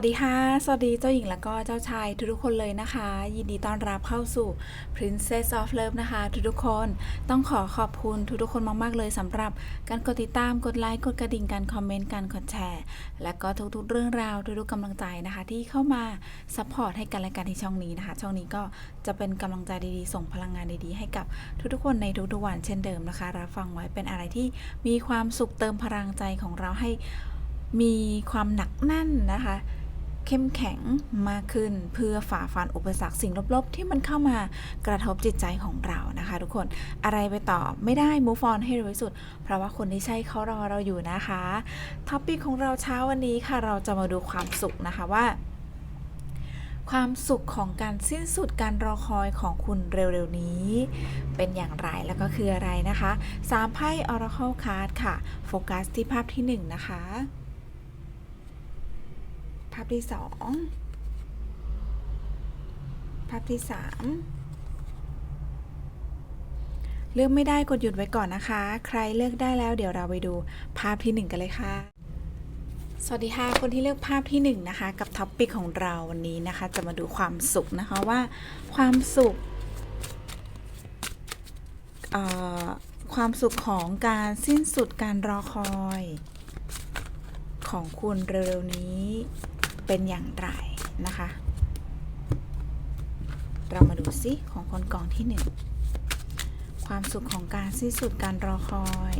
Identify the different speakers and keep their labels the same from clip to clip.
Speaker 1: วัสดีค่ะ สวัสดีเจ้าหญิงแล้วก็เจ้าชายทุกๆคนเลยนะคะ ยินดีต้อนรับเข้าสู่ Princess of Love นะคะ ทุกๆคนต้องขอขอบคุณทุกๆคนมากๆเลยสำหรับการกดติดตามกดไลค์กดกระดิ่งการคอมเมนต์การกดแชร์ และก็ทุกๆเรื่องราวทุกๆกำลังใจนะคะ ที่เข้ามาซัพพอร์ตให้กันและกันที่ช่องนี้นะคะ ช่องนี้ก็จะเป็นกำลังใจดีๆ ส่งพลังงานดีๆ ให้กับทุกๆคนในทุกๆวันเช่นเดิมนะคะรับฟังไว้เป็นอะไรที่มีความสุขเติมพลังใจของเราให้มีความหนักแน่นนะคะ เข้มแข็งมากขึ้น เพื่อฝ่าฟันอุปสรรคสิ่งลบๆ ที่มันเข้ามากระทบจิตใจของเรานะคะ ทุกคนอะไรไปต่อไม่ได้ move on ให้เร็วที่สุด เพราะว่าคนที่ใช่เขารอเราอยู่นะคะท็อปิกของเราเช้าวันนี้ค่ะ เราจะมาดูความสุขนะคะว่าความสุขของการสิ้นสุดการรอคอยของคุณเร็วๆนี้ เป็นอย่างไรแล้วก็คืออะไรนะคะสามไพ่ Oracle Card ค่ะ โฟกัสที่ภาพที่หนึ่งนะคะาพที่สองภาพที่สามเลือกไม่ได้กดหยุดไว้ก่อนนะคะ ใครเลือกได้แล้วเดี๋ยวเราไปดูภาพที่หนึ่งกันเลยค่ะสวัสดีค่ะ คนที่เลือกภาพที่หนึ่งนะคะกับท็อปปิกของเราวันนี้นะคะ จะมาดูความสุขนะคะว่าความสุขความสุขของการสิ้นสุดการรอคอย ของคุณเร็วๆนี้ เป็นอย่างไรนะคะ เรามาดูซิของคนกองที่หนึ่งความสุขของการสิ้นสุดการรอคอย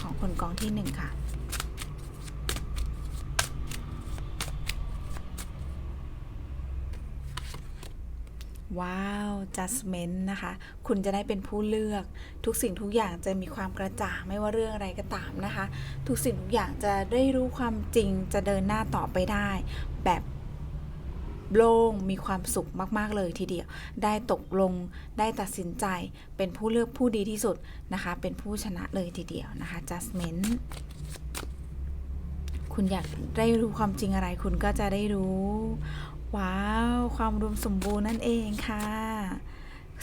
Speaker 1: ของคนกองที่หนึ่งค่ะ ว้าว judgment นะคะ คุณจะได้เป็นผู้เลือก ทุกสิ่งทุกอย่างจะมีความกระจ่างไม่ว่าเรื่องอะไรก็ตามนะคะ ทุกสิ่งทุกอย่างจะได้รู้ความจริงจะเดินหน้าต่อไปได้ แบบโล่งมีความสุขมาก ๆ เลยทีเดียว ได้ตกลงได้ตัดสินใจเป็นผู้เลือกผู้ดีที่สุดนะคะ เป็นผู้ชนะเลยทีเดียวนะคะ judgment คุณอยากได้รู้ความจริงอะไร คุณก็จะได้รู้ ว้าว ความรวมสมบูรณ์นั่นเองค่ะ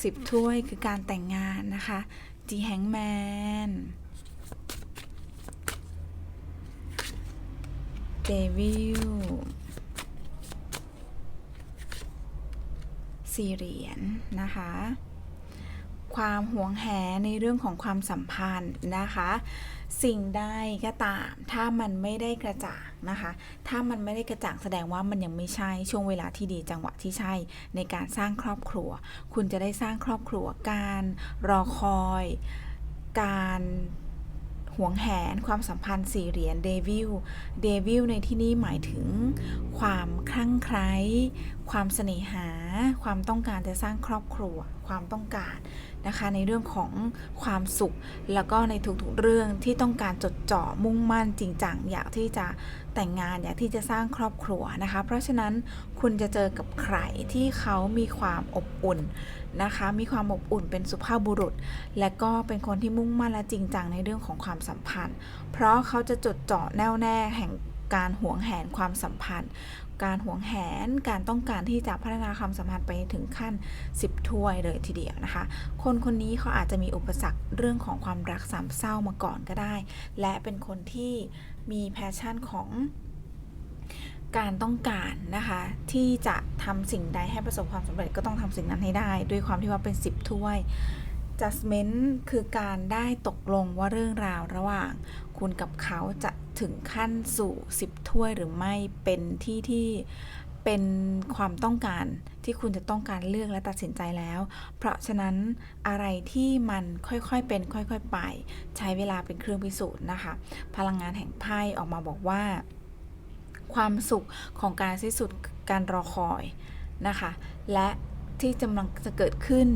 Speaker 1: สิบถ้วยคือการแต่งงานนะคะจีแฮงแมนเดวิลสี่เหรียญนะคะ ความหวงแหนในเรื่องของความสัมพันธ์นะคะ สิ่งใดก็ตามถ้ามันไม่ได้กระจ่าง นะคะ ถ้ามันไม่ได้กระจ่างแสดงว่ามันยังไม่ใช่ช่วงเวลาที่ดีจังหวะที่ใช่ ในการสร้างครอบครัว คุณจะได้สร้างครอบครัวการรอคอย การห่วงแหนความสัมพันธ์สี่เหรียญเดวิลเดวิลในที่นี้หมายถึง ความคลั่งไคล้ความเสน่หา ความต้องการจะสร้างครอบครัว ความต้องการนะคะ ในเรื่องของความสุข แล้วก็ในทุกๆเรื่องที่ต้องการจดจ่อมุ่งมั่นจริงจังอยากที่จะ แต่งงานอยากที่จะสร้างครอบครัวนะคะ เพราะฉะนั้นคุณจะเจอกับใครที่เขามีความอบอุ่นนะคะ มีความอบอุ่นเป็นสุภาพบุรุษ และก็เป็นคนที่มุ่งมั่นและจริงจังในเรื่องของความสัมพันธ์ เพราะเขาจะจดจ่อแน่วแน่แห่งการหวงแหนความสัมพันธ์ การหวงแหน การต้องการที่จะพัฒนาความสัมพันธ์ไปถึงขั้น 10 ถ้วยเลยทีเดียวนะคะ คนคนนี้เขาอาจจะมีอุปสรรคเรื่องของความรักสามเศร้ามาก่อนก็ได้ และเป็นคนที่มีแพชชั่นของการต้องการนะคะที่จะทำสิ่งใดให้ประสบความสำเร็จก็ต้องทำสิ่งนั้นให้ได้ ด้วยความที่ว่าเป็น 10 ถ้วย judgment คือการได้ตกลงว่าเรื่องราวระหว่าง คุณกับเขาจะ ถึงขั้นสู่10ถ้วยหรือไม่เป็นที่ที่เป็นความต้องการที่คุณจะต้องการเลือกและตัดสินใจแล้ว เพราะฉะนั้นอะไรที่มันค่อยๆเป็นค่อยๆไป ใช้เวลาเป็นเครื่องพิสูจน์นะคะ พลังงานแห่งไพ่ออกมาบอกว่า ความสุขของการสิ้นสุดการรอคอยนะคะ และที่กำลังจะเกิดขึ้น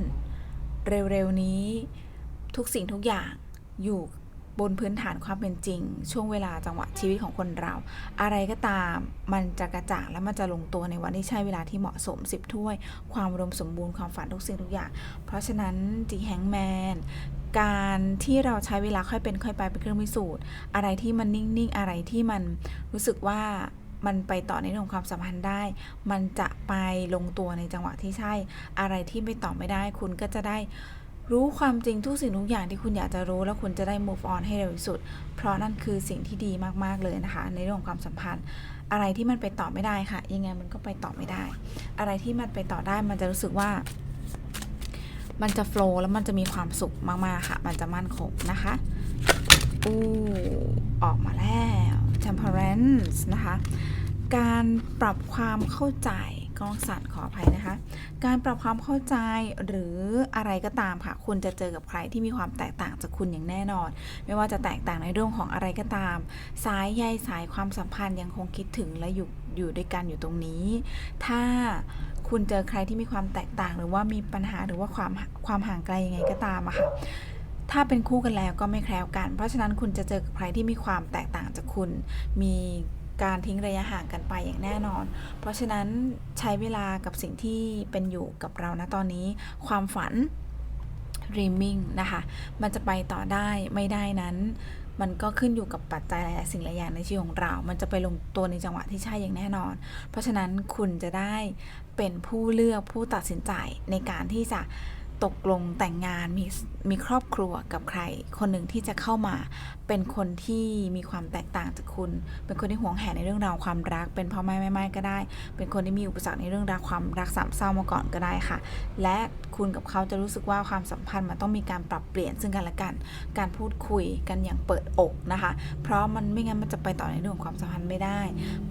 Speaker 1: เร็วๆนี้ทุกสิ่งทุกอย่างอยู่ บนพื้นฐานความเป็นจริง ช่วงเวลาจังหวะชีวิตของคนเรา อะไรก็ตามมันจะกระจ่างและมันจะลงตัวในวันที่ใช่เวลาที่เหมาะสม10ถ้วย ความรวมสมบูรณ์ความฝันทุกสิ่งทุกอย่าง เพราะฉะนั้นจีแฮงแมนการที่เราใช้เวลาค่อยเป็นค่อยไปเป็นเครื่องพิสูจน์ อะไรที่มันนิ่งๆอะไรที่มันรู้สึกว่ามันไปต่อในเรื่องของความสัมพันธ์ได้ มันจะไปลงตัวในจังหวะที่ใช่ อะไรที่ไม่ต่อไม่ได้ คุณก็จะได้ รู้ความจริงทุกสิ่งทุกอย่างที่คุณอยากจะรู้ แล้วคุณจะได้ move on ให้เร็วที่สุด เพราะนั่นคือสิ่งที่ดีมากๆเลยนะคะ ในเรื่องของความสัมพันธ์ อะไรที่มันไปต่อไม่ได้ค่ะ ยังไงมันก็ไปต่อไม่ได้ อะไรที่มันไปต่อได้มันจะรู้สึกว่า มันจะโฟล์แล้วมันจะมีความสุขมากๆค่ะ มันจะมั่นคงนะคะอู้ออกมาแล้ว temperance นะคะ การปรับความเข้าใจ กล้องสั่นขออภัยนะคะ การปรับความเข้าใจหรืออะไรก็ตามค่ะ คุณจะเจอกับใครที่มีความแตกต่างจากคุณอย่างแน่นอน ไม่ว่าจะแตกต่างในเรื่องของอะไรก็ตาม สายใยสายความสัมพันธ์ยังคงคิดถึงและอยู่อยู่ด้วยกันอยู่ตรงนี้ ถ้าคุณเจอใครที่มีความแตกต่าง หรือว่ามีปัญหาหรือว่าความความห่างไกลยังไงก็ตามอะค่ะถ้าเป็นคู่กันแล้วก็ไม่แคล้วกัน เพราะฉะนั้นคุณจะเจอกับใครที่มีความแตกต่างจากคุณ มี การทิ้งระยะห่างกันไปอย่างแน่นอน เพราะฉะนั้นใช้เวลากับสิ่งที่เป็นอยู่กับเรานะตอนนี้ ความฝัน dreaming นะคะ มันจะไปต่อได้ไม่ได้นั้น มันก็ขึ้นอยู่กับปัจจัยหลายๆสิ่งหลายอย่างในชีวิตของเรา มันจะไปลงตัวในจังหวะที่ใช่อย่างแน่นอน เพราะฉะนั้นคุณจะได้เป็นผู้เลือกผู้ตัดสินใจในการที่จะ ตกลงแต่งงานมีมีครอบครัวกับใคร คนหนึ่งที่จะเข้ามาเป็นคนที่มีความแตกต่างจากคุณ เป็นคนที่หวงแหนในเรื่องราวความรัก เป็นพ่อแม่แม่ไม้ก็ได้ เป็นคนที่มีอุปสรรคในเรื่องราวความรักสามเศร้ามาก่อนก็ได้ค่ะ และคุณกับเขาจะรู้สึกว่าความสัมพันธ์มันต้องมีการปรับเปลี่ยนซึ่งกันและกัน การพูดคุยกันอย่างเปิดอกนะคะ เพราะมันไม่งั้นมันจะไปต่อในเรื่องของความสัมพันธ์ไม่ได้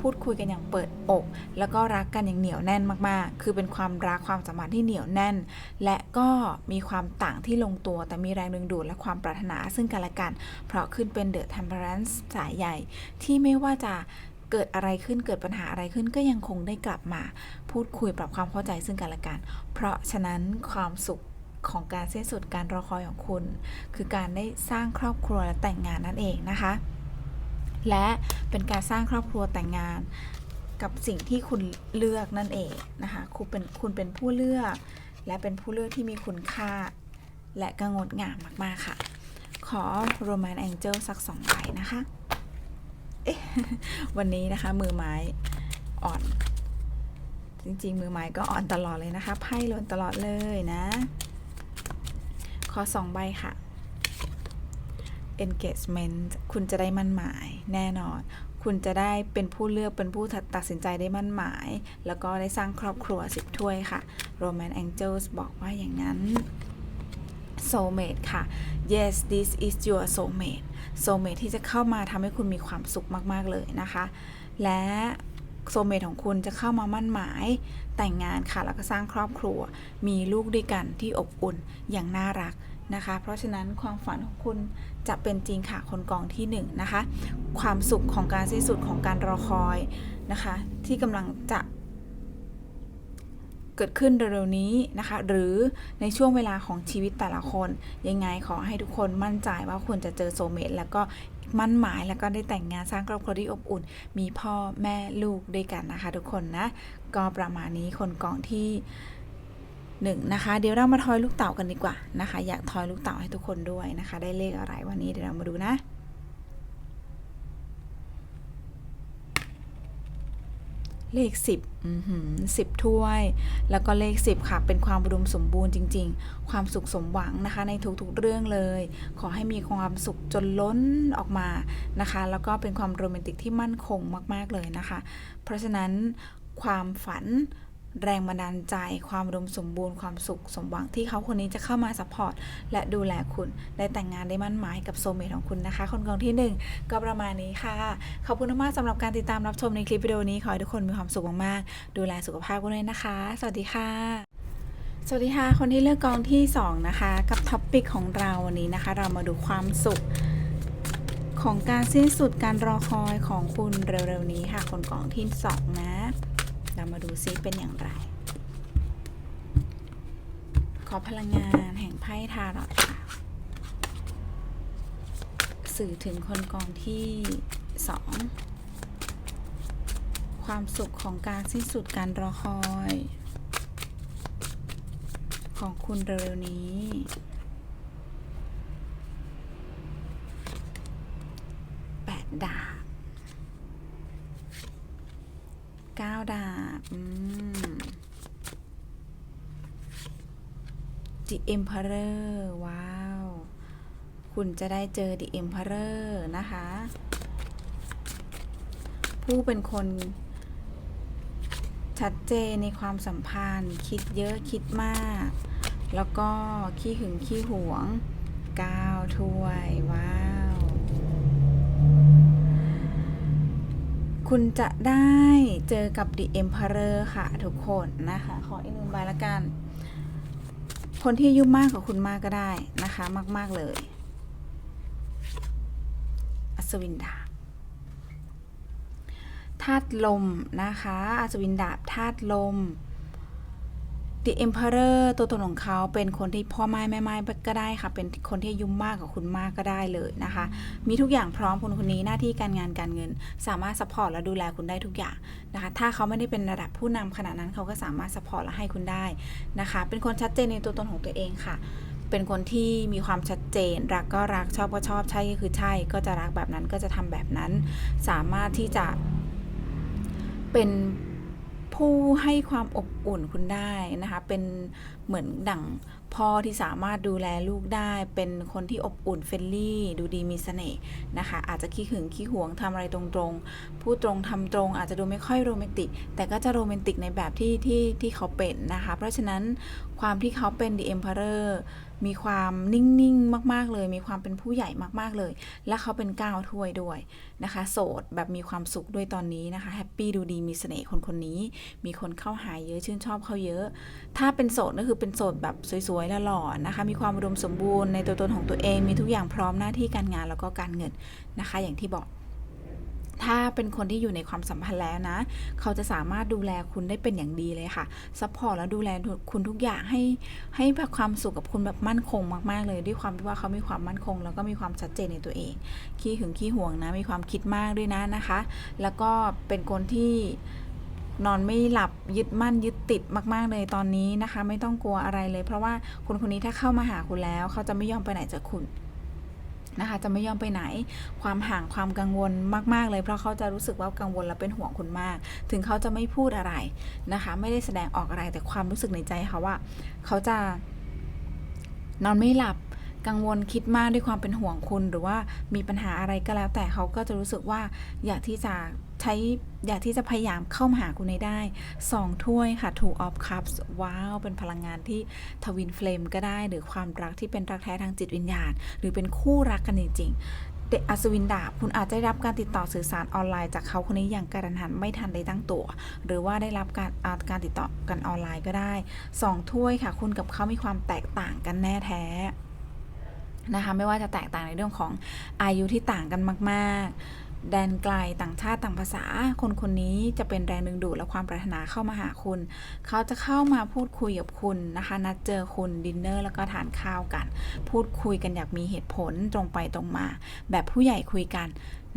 Speaker 1: พูดคุยกันอย่างเปิดอก แล้วก็รักกันอย่างเหนียวแน่นมากๆ คือเป็นความรักความสัมพันธ์ที่เหนียวแน่น และก็มีความต่างที่ลงตัว แต่มีแรงดึงดูดและความปรารถนาซึ่งกันและกัน เพราะขึ้นเป็น The Temperance สายใหญ่ ที่ไม่ว่าจะเกิดอะไรขึ้นเกิดปัญหาอะไรขึ้นก็ยังคงได้กลับมา พูดคุยปรับความเข้าใจซึ่งกันและกัน เพราะฉะนั้นความสุขของการเส้นสุดการรอคอยของคุณ คือการได้สร้างครอบครัวและแต่งงานนั่นเองนะคะ และเป็นการสร้างครอบครัวแต่งงานกับสิ่งที่คุณเลือกนั่นเองนะคะ คุณเป็นคุณเป็นผู้เลือก และเป็นผู้เลือกที่มีคุณค่า และก็งดงามมากๆค่ะ ขอ Roman Angel สักสองใบนะคะ เอ๊ะ วันนี้นะคะมือไม้อ่อน จริงๆ มือไม้ก็อ่อนตลอดเลยนะคะ ไพ่ล่นตลอดเลยนะ ขอสองใบค่ะ engagement คุณจะได้มั่นหมายแน่นอน คุณจะได้เป็นผู้เลือกเป็นผู้ตัดสินใจได้มั่นหมาย แล้วก็ได้สร้างครอบครัวสิบถ้วยค่ะ Roman Angels บอกว่าอย่างนั้น soulmate ค่ะ yes this is your soulmate soulmate ที่จะเข้ามาทำให้คุณมีความสุขมาก ๆ เลยนะคะ และโซเมทของคุณจะเข้ามามั่นหมายแต่งงานค่ะ แล้วก็สร้างครอบครัว มีลูกด้วยกันที่อบอุ่นอย่างน่ารักนะคะ เพราะฉะนั้นความฝันของคุณ จะเป็นจริงค่ะคนกองที่1นงนะคะ ความสุขของการสิ้นสุดของการรอคอยนะคะ ที่กำลังจะเกิดขึ้นเร็วๆนี้นะคะ หรือในช่วงเวลาของชีวิตแต่ละคน ยังไงขอให้ทุกคนมั่นใจว่าคุณจะเจอโซเมตแล้วก็มั่นหมายแล้วก็ได้แต่งงานสร้างครอบครัวที่อบอุ่น มีพ่อแม่ลูกด้วยกันนะคะ ทุกคนนะ ก็ประมาณนี้คนกองที่ หนึ่งนะคะเดี๋ยวเรามาทอยลูกเต่ากันดีกว่านะคะ อยากทอยลูกเต่าให้ทุกคนด้วยนะคะ ได้เลขอะไรวันนี้เดี๋ยวเรามาดูนะเลขสิบสิบถ้วย แล้วก็เลขสิบค่ะ เป็นความอุดมสมบูรณ์จริง ๆ ความสุขสมหวังนะคะ ในทุกๆเรื่องเลย ขอให้มีความสุขจนล้นออกมานะคะ แล้วก็เป็นความโรแมนติกที่มั่นคงมากๆเลยนะคะ เพราะฉะนั้นความฝัน แรงบันดาลใจ ความอุมสมบูรณ์ความสุขสมหวังที่เขาคนนี้จะเข้ามาซัพพอร์ตและดูแลคุณได้แต่งงานได้มั่นหมายกับโซเมทของคุณนะคะ คนกองที่หนึ่งก็ประมาณนี้ค่ะ ขอบคุณมากสำหรับการติดตามรับชมในคลิปวิดีโอนี้ขอให้ทุกคนมีความสุขมากๆดูแลสุขภาพกันด้วยนะคะ สวัสดีค่ะสวัสดีค่ะ คนที่เลือกกองที่ 2 นะคะ กับท็อปปิกของเราวันนี้นะคะ เรามาดูความสุข ของการสิ้นสุดการรอคอยของคุณเร็วๆนี้ค่ะ คนกองที่ 2 นะ มาดูซิเป็นอย่างไร ขอพลังงานแห่งไพ่ทารอตค่ะสื่อถึงคนกองที่ 2 ความสุขของการสิ้นสุดการรอคอย ของคุณเร็วๆนี้ แปดดาบเก้าดาบอืม The Emperor ว้าว คุณจะได้เจอ The Emperor นะคะ ผู้เป็นคนชัดเจนในความสัมพันธ์ คิดเยอะคิดมาก แล้วก็ขี้หึงขี้หวงก้าวถ้วยว้าว คุณจะได้เจอกับ The Emperor ค่ะทุกคนนะคะ ขออีกหนึ่งใบละกัน คนที่อายุมากกว่าคุณมากก็ได้นะคะ มาก ๆ เลย อัศวินดาบธาตุลมนะคะ อัศวินดาบธาตุลม The Emperor ตัวตนของเขาเป็นคนที่พ่อไม้แม่ไม้ก็ได้ค่ะ เป็นคนที่อายุ่มมากกว่าคุณมากก็ได้เลยนะคะ มีทุกอย่างพร้อมคนคนนี้หน้าที่การงานการเงิน สามารถสปอร์ตและดูแลคุณได้ทุกอย่างนะคะ ถ้าเขาไม่ได้เป็นระดับผู้นำขนาดนั้นเขาก็สามารถสปอร์ตและให้คุณได้นะคะ เป็นคนชัดเจนในตัวตนของตัวเองค่ะ เป็นคนที่มีความชัดเจน รักก็รักชอบก็ชอบใช่ก็คือใช่ ก็จะรักแบบนั้นก็จะทำแบบนั้น สามารถที่จะเป็น ผู้ให้ความอบอุ่นคุณได้นะคะ เป็นเหมือนดั่งพ่อที่สามารถดูแลลูกได้ เป็นคนที่อบอุ่นเฟรนลี่ ดูดีมีเสน่ห์นะคะ อาจจะขี้หึงขี้หวงทำอะไรตรงๆ พูดตรงทำตรง อาจจะดูไม่ค่อยโรแมนติก แต่ก็จะโรแมนติกในแบบที่ที่ที่เขาเป็นนะคะ เพราะฉะนั้นความที่เขาเป็น The Emperor มีความนิ่งๆมาก ๆเลย มีความเป็นผู้ใหญ่มากๆเลย และเขาเป็นก้าวถ้วยด้วยนะคะ โสดแบบมีความสุขด้วยตอนนี้นะคะแฮปปี้ดูดีมีเสน่ห์คนคนนี้ มีคนเข้าหาเยอะชื่นชอบเขาเยอะ ถ้าเป็นโสดก็คือเป็นโสดแบบสวยๆและหล่อนะคะ มีความอุดมสมบูรณ์ในตัวตนของตัวเอง มีทุกอย่างพร้อมหน้าที่การงานแล้วก็การเงินนะคะ อย่างที่บอก ถ้าเป็นคนที่อยู่ในความสัมพันธ์แล้วนะ เขาจะสามารถดูแลคุณได้เป็นอย่างดีเลยค่ะซัพพอร์ตแล้วดูแลคุณทุกอย่างให้ให้แบบความสุขกับคุณแบบมั่นคงมากๆ เลยด้วยความที่ว่าเขามีความมั่นคง แล้วก็มีความชัดเจนในตัวเอง ขี้หึงขี้ห่วงนะ มีความคิดมากด้วยนะนะคะ แล้วก็เป็นคนที่นอนไม่หลับยึดมั่นยึดติดมาก ๆ เลยตอนนี้นะคะ ไม่ต้องกลัวอะไรเลย เพราะว่าคนคนนี้ถ้าเข้ามาหาคุณแล้ว เขาจะไม่ยอมไปไหนจากคุณ นะคะ จะไม่ยอมไปไหน ความห่างความกังวลมากๆเลย เพราะเขาจะรู้สึกว่ากังวลและเป็นห่วงคุณมาก ถึงเขาจะไม่พูดอะไรนะคะ ไม่ได้แสดงออกอะไรแต่ความรู้สึกในใจเขาว่า เขาจะนอนไม่หลับกังวลคิดมากด้วยความเป็นห่วงคุณ หรือว่ามีปัญหาอะไรก็แล้ว แต่เขาก็จะรู้สึกว่าอยากที่จะ ใช้อยากที่จะพยายามเข้ามาหาคุณให้ได้สองถ้วยค่ะ two of cups ว้าว เป็นพลังงานที่ทวินเฟลมก็ได้ หรือความรักที่เป็นรักแท้ทางจิตวิญญาณ หรือเป็นคู่รักกันจริงๆเด็กอัศวินดาบคุณอาจจะได้รับการติดต่อสื่อสารออนไลน์จากเขาคนนี้อย่างกระทันหันไม่ทันได้ตั้งตัว หรือว่าได้รับการอาการติดต่อกันออนไลน์ก็ได้สองถ้วยค่ะ คุณกับเขามีความแตกต่างกันแน่แท้นะคะไม่ว่าจะแตกต่างในเรื่องของอายุที่ต่างกันมาก ๆ แดนไกลต่างชาติต่างภาษา คนคนนี้จะเป็นแรงดึงดูดและความปรารถนาเข้ามาหาคุณ เขาจะเข้ามาพูดคุยกับคุณนะคะ นัดเจอคุณดินเนอร์แล้วก็ทานข้าวกัน พูดคุยกันอย่างมีเหตุผลตรงไปตรงมา แบบผู้ใหญ่คุยกัน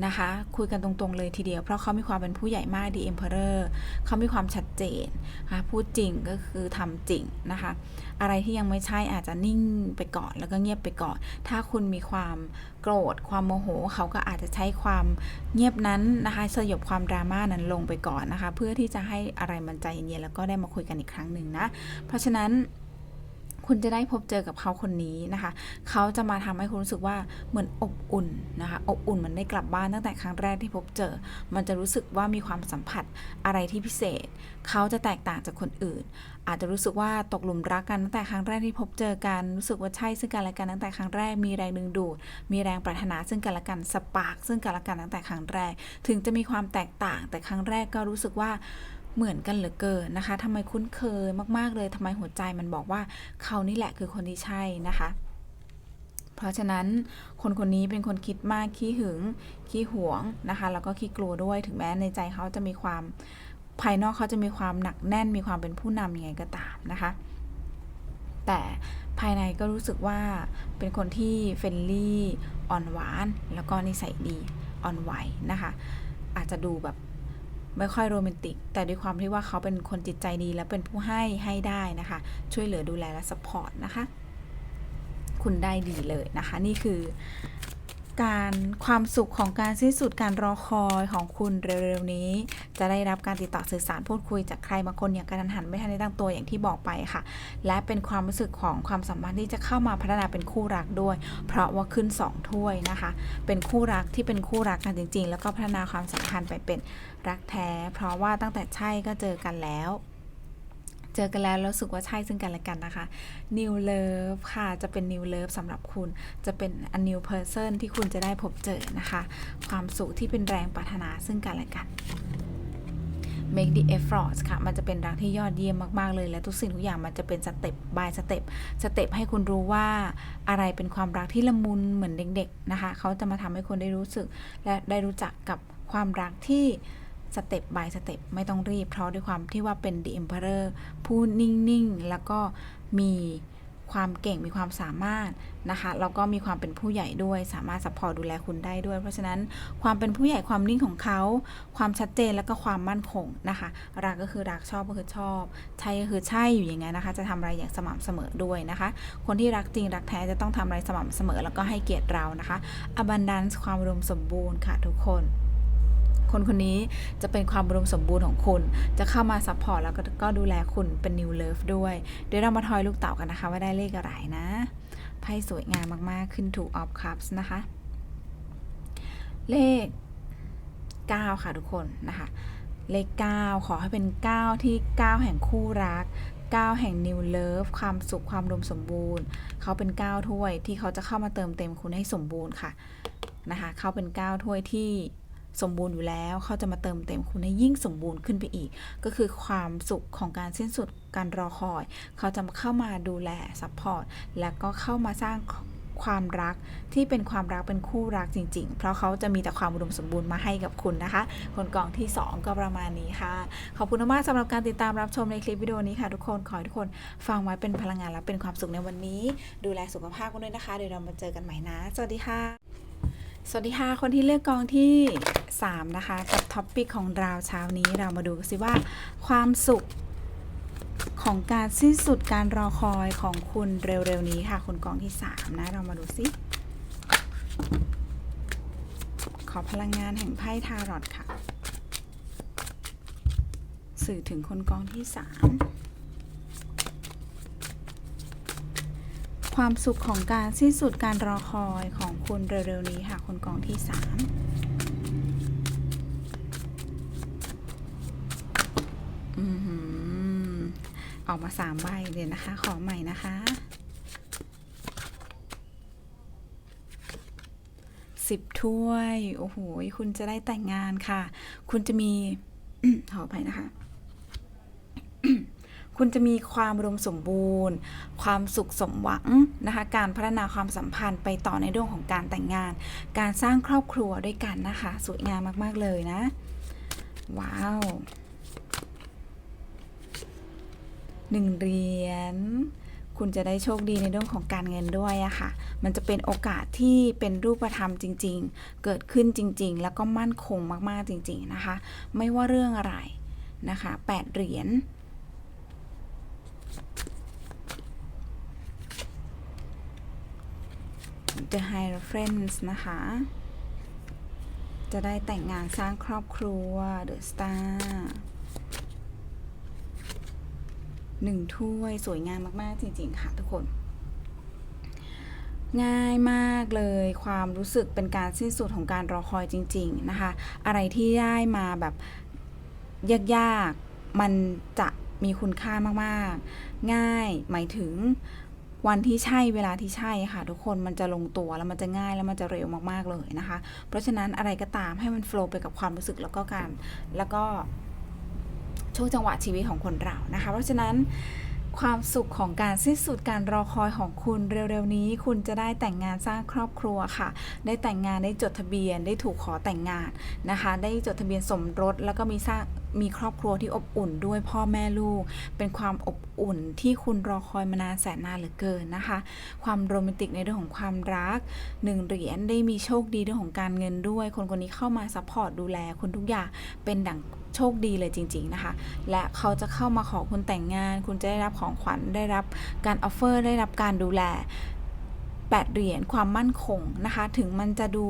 Speaker 1: นะคะ คุยกันตรงๆเลยทีเดียว เพราะเขามีความเป็นผู้ใหญ่มากดีเอ็มเพอเรอร์เขามีความชัดเจนนะคะพูดจริงก็คือทำจริงนะคะ อะไรที่ยังไม่ใช่อาจจะนิ่งไปก่อนแล้วก็เงียบไปก่อน ถ้าคุณมีความโกรธ ความโมโห เขาก็อาจจะใช้ความเงียบนั้นนะคะสยบความดราม่านั้นลงไปก่อนนะคะ เพื่อที่จะให้อะไรมันใจเย็นๆแล้วก็ได้มาคุยกันอีกครั้งหนึ่งนะ เพราะฉะนั้น คุณจะได้พบเจอกับเขาคนนี้นะคะ เขาจะมาทำให้คุณรู้สึกว่าเหมือนอบอุ่นนะคะ อบอุ่นเหมือนได้กลับบ้านตั้งแต่ครั้งแรกที่พบเจอ มันจะรู้สึกว่ามีความสัมผัสอะไรที่พิเศษ เขาจะแตกต่างจากคนอื่น อาจจะรู้สึกว่าตกหลุมรักกันตั้งแต่ครั้งแรกที่พบเจอกัน รู้สึกว่าใช่ซึ่งกันและกันตั้งแต่ครั้งแรก มีแรงดึงดูด มีแรงปรารถนาซึ่งกันและกัน สปาร์กซึ่งกันและกันตั้งแต่ครั้งแรก ถึงจะมีความแตกต่าง แต่ครั้งแรกก็รู้สึกว่า เหมือนกันเหลือเกินนะคะทำไมคุ้นเคยมากๆเลยทำไมหัวใจมันบอกว่าเขานี่แหละคือคนที่ใช่นะคะ เพราะฉะนั้นคนคนนี้เป็นคนคิดมากขี้หึงขี้หวงนะคะ แล้วก็ขี้กลัวด้วยถึงแม้ในใจเขาจะมีความภายนอกเขาจะมีความหนักแน่นมีความเป็นผู้นำยังไงก็ตามนะคะ แต่ภายในก็รู้สึกว่าเป็นคนที่เฟรนลี่อ่อนหวาน แล้วก็นิสัยดีอ่อนไหวนะคะ อาจจะดูแบบ ไม่ค่อยโรแมนติก แต่ด้วยความที่ว่าเขาเป็นคนจิตใจดีและเป็นผู้ให้ให้ได้นะคะ ช่วยเหลือดูแลและสปอร์ตนะคะ คุณได้ดีเลยนะคะ นี่คือ การความสุขของการสิ้นสุดการรอคอยของคุณเร็วๆนี้ จะได้รับการติดต่อสื่อสารพูดคุยจากใครบางคนอย่างกระทันหันไม่ทันได้ตั้งตัวอย่างที่บอกไปค่ะ และเป็นความรู้สึกของความสัมพันธ์ที่จะเข้ามาพัฒนาเป็นคู่รักด้วย เพราะว่าขึ้นสองถ้วยนะคะ เป็นคู่รักที่เป็นคู่รักกันจริง ๆ แล้วก็พัฒนาความสัมพันธ์ไปเป็นรักแท้ เพราะว่าตั้งแต่ใช่ก็เจอกันแล้ว เจอกันแล้วแล้วรู้สึกว่าใช่ซึ่งกันและกันนะคะ New Love ค่ะ จะเป็น New Love สำหรับคุณ จะเป็น a new person ที่คุณจะได้พบเจอนะคะ ความสุขที่เป็นแรงปรารถนาซึ่งกันและกัน make the effort ค่ะ มันจะเป็นรักที่ยอดเยี่ยมมาก ๆ เลย และทุกสิ่งทุกอย่างมันจะเป็นสเต็ป by สเต็ป สเต็ปให้คุณรู้ว่าอะไรเป็นความรักที่ละมุนเหมือนเด็ก ๆ นะคะ เขาจะมาทำให้คุณได้รู้สึก และได้รู้จักกับความรักที่ สเต็ป by สเต็ปไม่ต้องรีบ เพราะด้วยความที่ว่าเป็น the emperor พูดนิ่ง ๆ แล้วก็มีความเก่งมีความสามารถนะคะแล้วก็มีความเป็นผู้ใหญ่ด้วยสามารถซัพพอร์ตดูแลคุณได้ด้วย เพราะฉะนั้นความเป็นผู้ใหญ่ความนิ่งของเขา ความชัดเจนแล้วก็ความมั่นคงนะคะ รักก็คือรักชอบก็คือชอบ ใช่ก็คือใช่อยู่อย่างนั้นนะคะ จะทำอะไรอย่างสม่ำเสมอด้วยนะคะ คนที่รักจริงรักแท้จะต้องทำอะไรสม่ำเสมอ แล้วก็ให้เกียรติเรานะคะ abundance ความอุดมสมบูรณ์ค่ะทุกคน คนคนนี้จะเป็นความอุดมสมบูรณ์ของคุณ จะเข้ามาซัพพอร์ตแล้วก็ก็ดูแลคุณเป็น new love ด้วยเดี๋ยวเรามาทอยลูกเต่ากันนะคะ ว่าได้เลขอะไรนะไพ่สวยงามมากๆขึ้นถูก of cups นะคะ เลข 9 ค่ะทุกคนนะคะ เลข 9 ขอให้เป็น 9 ที่ 9 แห่งคู่รัก9แห่ง new love ความสุขความอุดมสมบูรณ์ เขาเป็น 9 ถ้วยที่เขาจะเข้ามาเติมเต็มคุณให้สมบูรณ์ค่ะนะคะ เขาเป็น 9 ถ้วยที่ สมบูรณ์อยู่แล้วเขาจะมาเติมเต็มคุณให้ยิ่งสมบูรณ์ขึ้นไปอีก ก็คือความสุขของการสิ้นสุดการรอคอย เขาจะมาเข้ามาดูแลซัพพอร์ตแล้วก็เข้ามาสร้างความรักที่เป็นความรักเป็นคู่รักจริง ๆ เพราะเขาจะมีแต่ความอุดมสมบูรณ์มาให้กับคุณนะคะ คนกล่องที่ 2 ก็ประมาณนี้ค่ะ ขอบคุณมากสำหรับการติดตามรับชมในคลิปวิดีโอนี้ค่ะทุกคน ขอให้ทุกคนฟังไว้เป็นพลังงานและเป็นความสุขในวันนี้ ดูแลสุขภาพกันด้วยนะคะ เดี๋ยวเรามาเจอกันใหม่นะ สวัสดีค่ะ สวัสดีค่ะ คนที่เลือกกองที่ 3 นะคะ กับท็อปปิกของเราเช้านี้เรามาดูกันสิว่า ความสุขของการสิ้นสุดการรอคอยของคุณเร็วๆนี้ค่ะ คนกองที่ 3 นะ เรามาดูสิขอพลังงานแห่งไพ่ทารอตค่ะ สื่อถึงคนกองที่ 3 ความสุขของการสิ้นสุดการรอคอยของคุณเร็วๆนี้ค่ะ คนกองที่ 3 อือออกมาสามใบเลยนะคะ ขอใหม่นะคะสิบถ้วย โอ้โห คุณจะได้แต่งงานค่ะ คุณจะมีขอไปนะคะ คุณจะมีความอุดมสมบูรณ์ ความสุขสมหวังนะคะการพัฒนาความสัมพันธ์ไปต่อในเรื่องของการแต่งงาน การสร้างครอบครัวด้วยกันนะคะ สวยงามมาก ๆ เลยนะ ว้าวหนึ่งเหรียญคุณจะได้โชคดีในเรื่องของการเงินด้วยอะค่ะ มันจะเป็นโอกาสที่เป็นรูปธรรมจริง ๆ เกิดขึ้นจริง ๆ แล้วก็มั่นคงมากๆจริง ๆ นะคะ ไม่ว่าเรื่องอะไรนะคะแปดเหรียญ The Hierophant นะคะ จะได้แต่งงานสร้างครอบครัว The Star หนึ่งถ้วยสวยงามมาก ๆ จริง ๆ ค่ะทุกคน ง่ายมากเลยความรู้สึกเป็นการสิ้นสุดของการรอคอยจริง ๆ นะคะ อะไรที่ได้มาแบบ ยาก ๆ มันจะ มีคุณค่ามากๆ ง่ายหมายถึงวันที่ใช่เวลาที่ใช่ค่ะ ทุกคนมันจะลงตัวแล้วมันจะง่ายแล้วมันจะเร็วมากๆเลยนะคะ เพราะฉะนั้นอะไรก็ตามให้มันโฟล์ไปกับความรู้สึกแล้วก็การแล้วก็ช่วงจังหวะชีวิตของคนเรานะคะ เพราะฉะนั้นความสุขของการสิ้นสุดการรอคอยของคุณเร็วๆนี้ คุณจะได้แต่งงานสร้างครอบครัวค่ะ ได้แต่งงานได้จดทะเบียน ได้ถูกขอแต่งงานนะคะ ได้จดทะเบียนสมรสแล้วก็มีสร้าง มีครอบครัวที่อบอุ่นด้วยพ่อแม่ลูก เป็นความอบอุ่นที่คุณรอคอยมานานแสนนานเหลือเกินนะคะ ความโรแมนติกในเรื่องของความรักหนึ่งเหรียญได้มีโชคดีเรื่องของการเงินด้วย คนคนนี้เข้ามาซัพพอร์ตดูแลคุณทุกอย่างเป็นดั่งโชคดีเลยจริง ๆนะคะ และเขาจะเข้ามาขอคุณแต่งงาน คุณจะได้รับของขวัญได้รับการออฟเฟอร์ได้รับการดูแล แปดเหรียญความมั่นคงนะคะ ถึงมันจะดู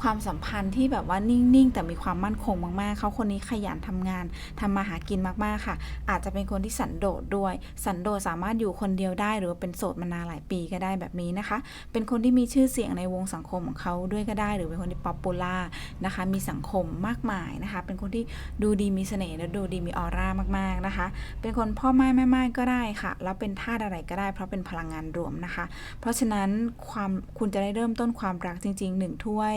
Speaker 1: ความสัมพันธ์ที่แบบว่านิ่งๆ แต่มีความมั่นคงมากๆ เขาคนนี้ขยันทำงานทำมาหากินมากๆค่ะ อาจจะเป็นคนที่สันโดษด้วย สันโดษสามารถอยู่คนเดียวได้ หรือว่าเป็นโสดมานานหลายปีก็ได้แบบนี้นะคะ เป็นคนที่มีชื่อเสียงในวงสังคมของเขาด้วยก็ได้ หรือเป็นคนที่ป๊อปปูล่านะคะ มีสังคมมากมายนะคะ เป็นคนที่ดูดีมีเสน่ห์และดูดีมีออร่ามากๆนะคะ เป็นคนพ่อไม้แม่ไม้ก็ได้ค่ะ แล้วเป็นธาตุอะไรก็ได้ เพราะเป็นพลังงานรวมนะคะ เพราะฉะนั้นความคุณจะได้เริ่มต้นความรักจริงๆหนึ่งถ้วย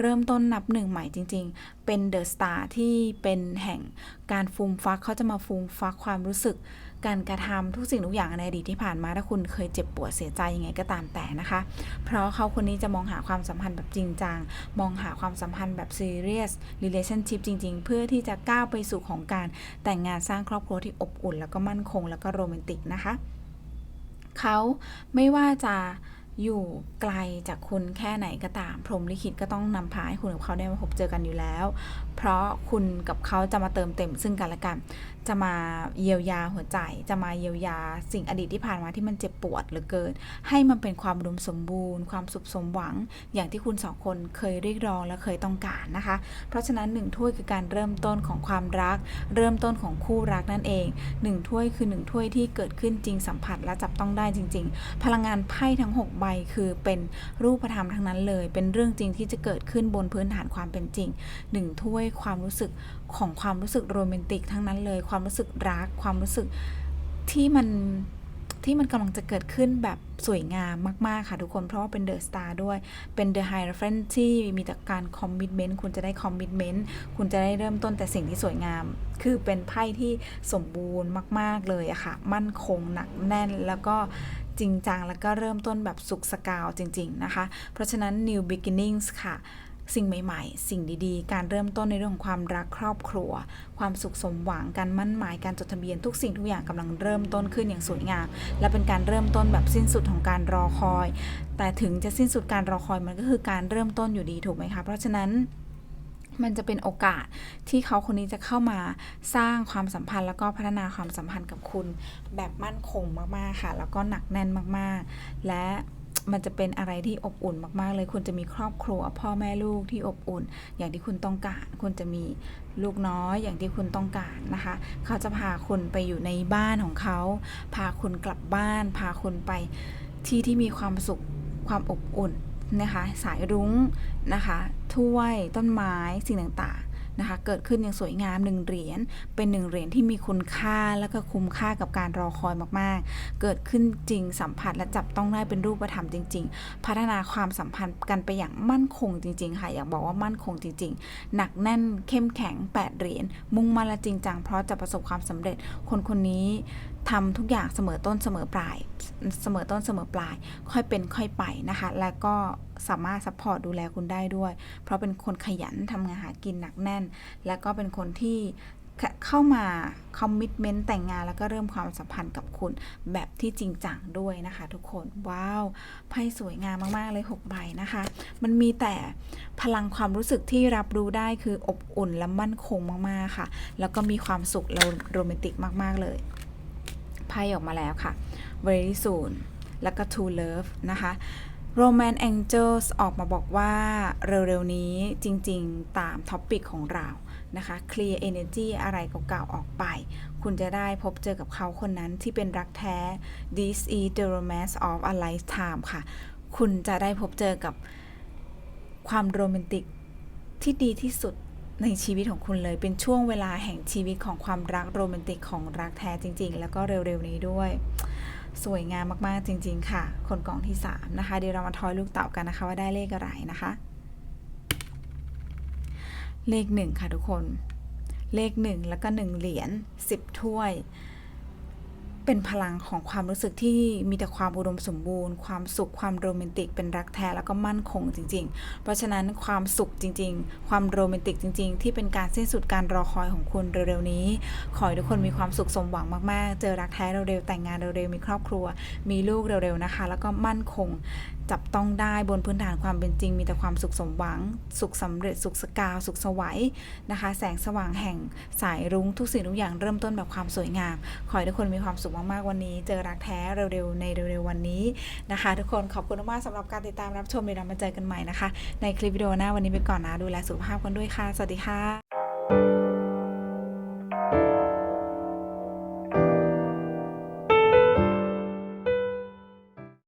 Speaker 1: เริ่มต้นนับหนึ่งใหม่จริง ๆ เป็นเดอะสตาร์ที่เป็นแห่งการฟูมฟักเขาจะมาฟูมฟักความรู้สึก การกระทำทุกสิ่งทุกอย่างในอดีตที่ผ่านมาถ้าคุณเคยเจ็บปวดเสียใจยังไงก็ตามแต่นะคะ เพราะเขาคนนี้จะมองหาความสัมพันธ์แบบจริงจังมองหาความสัมพันธ์แบบ serious relationship จริง ๆ เพื่อที่จะก้าวไปสู่ของการแต่งงานสร้างครอบครัวที่อบอุ่น แล้วก็มั่นคง แล้วก็โรแมนติกนะคะเขาไม่ว่าจะ อยู่ไกลจากคุณแค่ไหนก็ตาม พรหมลิขิตก็ต้องนำพาให้คุณกับเขาได้มาพบเจอกันอยู่แล้วเพราะคุณกับเขาจะมาเติมเต็มซึ่งกันและกัน จะมาเยียวยาหัวใจ จะมาเยียวยาสิ่งอดีตที่ผ่านมาที่มันเจ็บปวดเหลือเกิน ให้มันเป็นความอุมสมบูรณ์ ความสุขสมหวัง อย่างที่คุณสองคนเคยเรียกร้องและเคยต้องการนะคะ เพราะฉะนั้นหนึ่งถ้วยคือการเริ่มต้นของความรัก เริ่มต้นของคู่รักนั่นเองหนึ่งถ้วยคือหนึ่งถ้วยที่เกิดขึ้นจริงสัมผัสและจับต้องได้จริง ๆ พลังงานไพ่ทั้ง 6 ใบคือเป็นรูปธรรมทั้งนั้นเลย เป็นเรื่องจริงที่จะเกิดขึ้นบนพื้นฐานความเป็นจริงหนึ่งถ้วยความรู้สึกของความรู้สึกโรแมนติกทั้งนั้นเลย ความรู้สึกรัก ความรู้สึกที่มันที่มันกำลังจะเกิดขึ้นแบบสวยงามมาก ๆ ค่ะทุกคน เพราะว่าเป็นเดอะสตาร์ด้วย เป็นเดอะไฮร์เฟนที่มีแต่การคอมมิชเมนต์คุณจะได้คอมมิชเมนต์คุณจะได้เริ่มต้นแต่สิ่งที่สวยงาม คือเป็นไพ่ที่สมบูรณ์มาก ๆ เลยอะค่ะ มั่นคงหนักแน่นแล้วก็จริงจังแล้วก็เริ่มต้นแบบสุขสกาวจริง ๆ นะคะ เพราะฉะนั้น new beginnings ค่ะ สิ่งใหม่ ๆ สิ่งดีๆ การเริ่มต้นในเรื่องของความรักครอบครัว ความสุขสมหวัง การมั่นหมาย การจดทะเบียนทุกสิ่งทุกอย่างกำลังเริ่มต้นขึ้นอย่างสวยงาม และเป็นการเริ่มต้นแบบสิ้นสุดของการรอคอย แต่ถึงจะสิ้นสุดการรอคอยมันก็คือการเริ่มต้นอยู่ดีถูกไหมคะ เพราะฉะนั้นมันจะเป็นโอกาสที่เขาคนนี้จะเข้ามาสร้างความสัมพันธ์ แล้วก็พัฒนาความสัมพันธ์กับคุณแบบมั่นคงมากๆค่ะ แล้วก็หนักแน่นมากๆ และ มันจะเป็นอะไรที่อบอุ่นมากๆ เลย คุณจะมีครอบครัวพ่อแม่ลูกที่อบอุ่น อย่างที่คุณต้องการ คุณจะมีลูกน้อยอย่างที่คุณต้องการนะคะ เขาจะพาคุณไปอยู่ในบ้านของเขา พาคุณกลับบ้าน พาคุณไปที่ที่มีความสุขความอบอุ่นนะคะ สายรุ้งนะคะ ถ้วยต้นไม้สิ่งต่างๆ นะคะเกิดขึ้นอย่างสวยงามหนึ่งเหรียญเป็นหนึ่งเหรียญที่มีคุณค่าและก็คุ้มค่ากับการรอคอยมากๆ เกิดขึ้นจริงสัมผัสและจับต้องได้เป็นรูปธรรมจริง ๆ พัฒนาความสัมพันธ์กันไปอย่างมั่นคงจริง ๆ ค่ะอยากบอกว่ามั่นคงจริง ๆ หนักแน่นเข้มแข็ง 8 เหรียญมุ่งมั่นและจริงจังเพราะจะประสบความสำเร็จคนคนนี้ ทำทุกอย่างเสมอต้นเสมอปลายเสมอต้นเสมอปลาย ค่อยเป็นค่อยไปนะคะ แล้วก็สามารถซัพพอร์ตดูแลคุณได้ด้วย เพราะเป็นคนขยันทำงานหากินหนักแน่น แล้วก็เป็นคนที่เข้ามาคอมมิชเมนต์แต่งงานแล้วก็เริ่มความสัมพันธ์กับคุณแบบที่จริงจังด้วยนะคะทุกคน ว้าว ไพ่สวยงามมาก ๆ เลย 6 ใบนะคะ มันมีแต่พลังความรู้สึกที่รับรู้ได้คืออบอุ่นและมั่นคงมาก ๆ ค่ะ แล้วก็มีความสุขแล้วโรแมนติกมาก ๆ เลย ไพ่ออกมาแล้วค่ะ very soon แล้วก็ to love นะคะ Roman Angels ออกมาบอกว่าเร็วๆนี้จริงๆตามท็อปิกของเรานะคะ clear energy อะไรเก่าๆออกไป คุณจะได้พบเจอกับเขาคนนั้นที่เป็นรักแท้ this is the romance of a lifetime ค่ะ คุณจะได้พบเจอกับความโรแมนติกที่ดีที่สุด ในชีวิตของคุณเลยเป็นช่วงเวลาแห่งชีวิตของความรักโรแมนติกของรักแท้จริง ๆ แล้วก็เร็วๆนี้ด้วย สวยงามมากๆจริง ๆ ค่ะ คนกล่องที่ 3 นะคะ เดี๋ยวเรามาทอยลูกเต่ากันนะคะว่าได้เลขอะไรนะคะ เลข 1 ค่ะทุกคน เลข 1 แล้วก็ 1 เหรียญ10 ถ้วย เป็นพลังของความรู้สึกที่มีแต่ความอุดมสมบูรณ์ ความสุขความโรแมนติก เป็นรักแท้แล้วก็มั่นคงจริง ๆ เพราะฉะนั้นความสุขจริง ๆ ความโรแมนติกจริง ๆ ที่เป็นการสิ้นสุดการรอคอยของคุณเร็วๆนี้ ขอให้ทุกคนมีความสุขสมหวังมากๆ เจอรักแท้เร็วๆแต่งงานเร็วๆมีครอบครัว มีลูกเร็วๆนะคะ แล้วก็มั่นคงจับต้องได้บนพื้นฐานความเป็นจริง มีแต่ความสุขสมหวัง สุขสำเร็จสุขสกาว สุขสวัยนะคะ แสงสว่างแห่งสายรุ้งทุกสิ่งทุกอย่างเริ่มต้นแบบความสวยงาม ขอให้ทุกคนมีความสุขขมากๆวันนี้ เจอรักแท้เร็วๆในเร็วๆวันนี้นะคะ ทุกคนขอบคุณมากสำหรับการติดตามรับชมเดี๋ยวเรามาเจอกันใหม่นะคะ ในคลิปวิดีโอหน้าวันนี้ไปก่อนนะดูแลสุขภาพกันด้วยค่ะ สวัสดีค่ะ